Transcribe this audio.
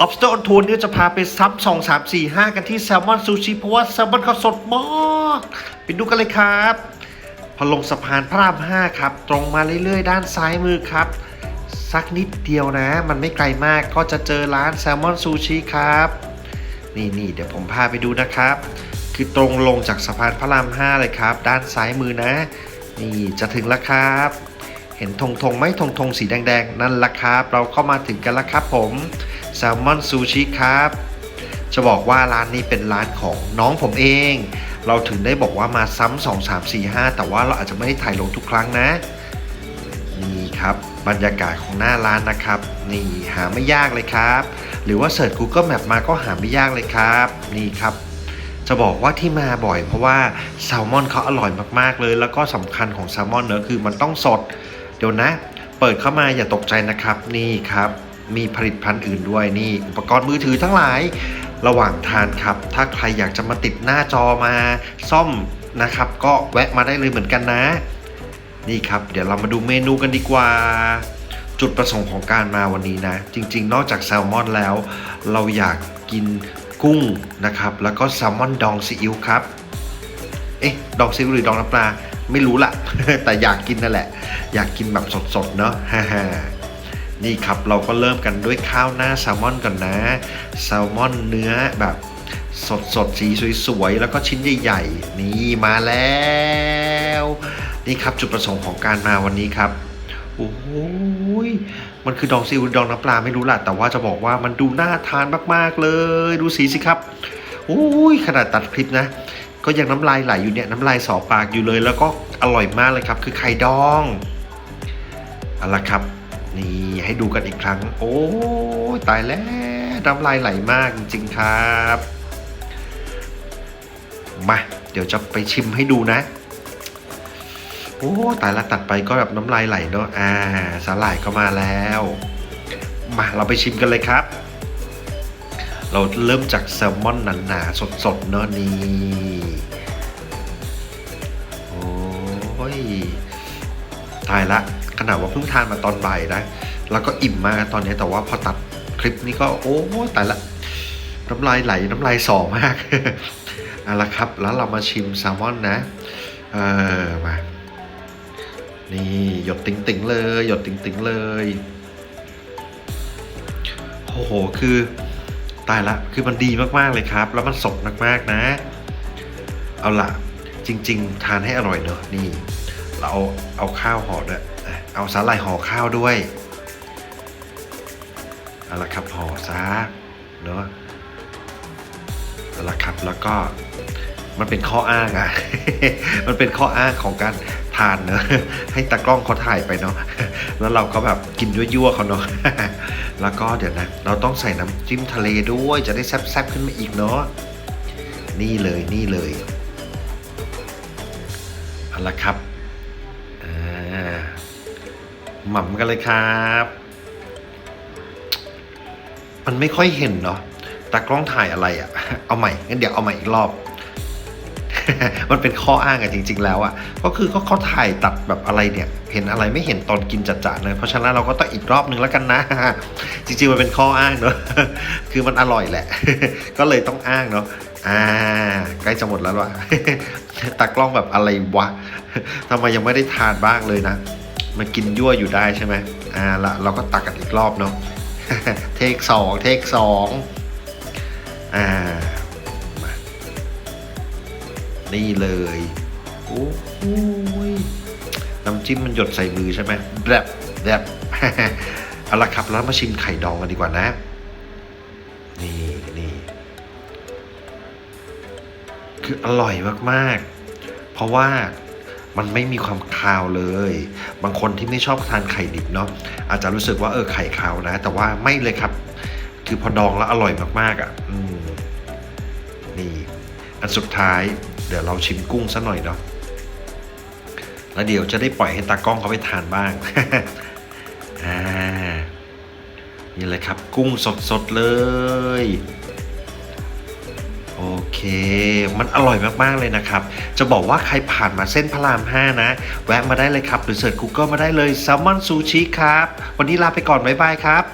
ออฟสเตอร์ออนทัวร์เนี่ยจะพาไปซับสองสามสี่ห้ากันที่แซลมอนซูชิเพราะว่าแซลมอนเขาสดมากไปดูกันเลยครับ พอลงสะพานพระรามห้าครับ ตรงมาเรื่อยๆ ด้านซ้ายมือครับ สักนิดเดียวนะ มันไม่ไกลมากก็จะเจอร้านแซลมอนซูชิครับ นี่นี่เดี๋ยวผมพาไปดูนะครับ คือตรงลงจากสะพานพระรามห้าเลยครับ ด้านซ้ายมือนะ นี่จะถึงแล้วครับ เห็นธงธงไหมธงธงสีแดงๆ นั่นละครับ เราเข้ามาถึงกันแล้วครับผม แซลมอนซูชิครับ จะบอกว่าร้านนี้เป็นร้านของน้องผมเอง เราถึงได้บอกว่ามาซ้ำสองสามสี่ห้าแต่ว่าเราอาจจะไม่ได้ถ่ายลงทุกครั้งนะ นี่ครับบรรยากาศของหน้าร้านนะครับ นี่หาไม่ยากเลยครับ หรือว่าเสิร์ช Google Map มาก็หาไม่ยากเลยครับ นี่ครับจะบอกว่าที่มาบ่อยเพราะว่าแซลมอนเขาอร่อยมากๆเลย แล้วก็สำคัญของแซลมอนเนอะคือมันต้องสด เดี๋ยวนะ เปิดเข้ามาอย่าตกใจนะครับนี่ครับ มีผลิตภัณฑ์อื่นด้วยนี่ อุปกรณ์มือถือทั้งหลาย ระหว่างทานครับ ถ้าใครอยากจะมาติดหน้าจอมาซ่อมนะครับ ก็แวะมาได้เลยเหมือนกันนะ นี่ครับ เดี๋ยวเรามาดูเมนูกันดีกว่า จุดประสงค์ของการมาวันนี้นะ จริง ๆ นอกจากแซลมอนแล้ว เราอยากกินกุ้งนะครับ แล้วก็แซลมอนดองซีอิ๊วครับเอ๊ะดองซีอิ๊วหรือดองน้ำปลาไม่รู้ละแต่อยากกินนั่นแหละ อยากกินแบบสดๆเนาะฮ่า นี่ครับเราก็เริ่มกันด้วยข้าวหน้าแซลมอนก่อนนะ แซลมอนเนื้อแบบสดๆสีสวยๆ แล้วก็ชิ้นใหญ่ๆ นี่มาแล้ว นี่ครับจุดประสงค์ของการมาวันนี้ครับโอ้ยมันคือดองซีอิ๊วดองน้ำปลาไม่รู้แหละแต่ว่าจะบอกว่ามันดูน่าทานมากๆเลย ดูสีสิครับโอ้ยขนาดตัดคลิปนะ ก็ยังน้ำลายไหลอยู่เนี่ยน้ำลายสอปากอยู่เลย แล้วก็อร่อยมากเลยครับ คือไข่ดองเอาละครับ นี่ให้ดูกันอีกครั้ง โอ้ยตายแล้วน้ำลายไหลมากจริงๆครับ มาเดี๋ยวจะไปชิมให้ดูนะ โอ้ตายละตัดไปก็แบบน้ำลายไหลเนาะอ่าสาหร่ายก็มาแล้ว มาเราไปชิมกันเลยครับ เราเริ่มจากแซลมอนหนาๆสดๆเนาะนี่โอ้ยตายละ ขนาดว่าเพิ่งทานมาตอนบ่ายนะ แล้วก็อิ่มมากตอนนี้แต่ว่าพอตัดคลิปนี้ก็โอ้ยตายละ น้ำลายไหลน้ำลายสอมากเอาละครับ แล้วเรามาชิมแซลมอนนะ เออมา นี่หยดติ๋งติ๋งๆเลย หยดติ๋งติ๋งๆเลยโอ้โห คือตายละ คือมันดีมากๆเลยครับ แล้วมันสดมากๆนะ เอาละจริง ๆ ทานให้อร่อยเนอะนี่ เราเอาเอาข้าวห่อด้วยอะ เอาสาหร่ายห่อข้าวด้วยเอาละครับห่อซะเนอะเอาละครับแล้วก็มันเป็นข้ออ้างอะมันเป็นข้ออ้างของการทานเนอะให้ตากล้องเขาถ่ายไปเนาะ แล้วเราก็แบบกินด้วยั่วเขาเนาะ แล้วก็เดี๋ยวนะ เราต้องใส่น้ำจิ้มทะเลด้วย จะได้แซ่บๆขึ้นมาอีกเนาะ นี่เลยนี่เลยเอาละครับ หม่ำกันเลยครับ มันไม่ค่อยเห็นเนาะตากล้องถ่ายอะไรอะเอาใหม่งั้นเดี๋ยวเอาใหม่อีกรอบ มันเป็นข้ออ้างอะจริง ๆ แล้วอะก็คือก็เขาถ่ายตัดแบบอะไรเนี่ย เห็นอะไรไม่เห็นตอนกินจัดๆเลยเพราะฉะนั้นเราก็ต้องอีกรอบหนึ่งแล้วกันนะ จริงๆมันเป็นข้ออ้างเนอะคือมันอร่อยแหละ ก็เลยต้องอ้างเนาะอ่าใกล้จะหมดแล้วว่ะตากล้องแบบอะไรวะทำไมยังไม่ได้ทานบ้างเลยนะ มันกินยั่วอยู่ได้ใช่ไหมอ่าละเราก็ตักกันอีกรอบเนาะเทคสองเทคสองอ่ามานี่เลยโอ้โหยน้ำจิ้มมันหยดใส่มือใช่ไหมแบบแบบเอาละครับแล้วมาชิมไข่ดองกันดีกว่านะ นี่นี่คืออร่อยมากๆ เพราะว่า มันไม่มีความคาวเลย บางคนที่ไม่ชอบทานไข่ดิบเนาะอาจจะรู้สึกว่าเออไข่คาวนะ แต่ว่าไม่เลยครับ คือพอดองแล้วอร่อยมากๆอะนี่ อันสุดท้าย เดี๋ยวเราชิมกุ้งซะหน่อยเนาะแล้วเดี๋ยวจะได้ปล่อยให้ตากล้องเขาไปทานบ้างอ่านี่เลยครับ กุ้งสดๆเลย เค มันอร่อยมากๆเลยนะครับ จะบอกว่าใครผ่านมาเส้นพระราม 5 นะ แวะมาได้เลยครับ หรือเสิร์ช Google มาได้เลยแซลมอนซูชิครับ วันนี้ลาไปก่อน บ๊ายบายครับ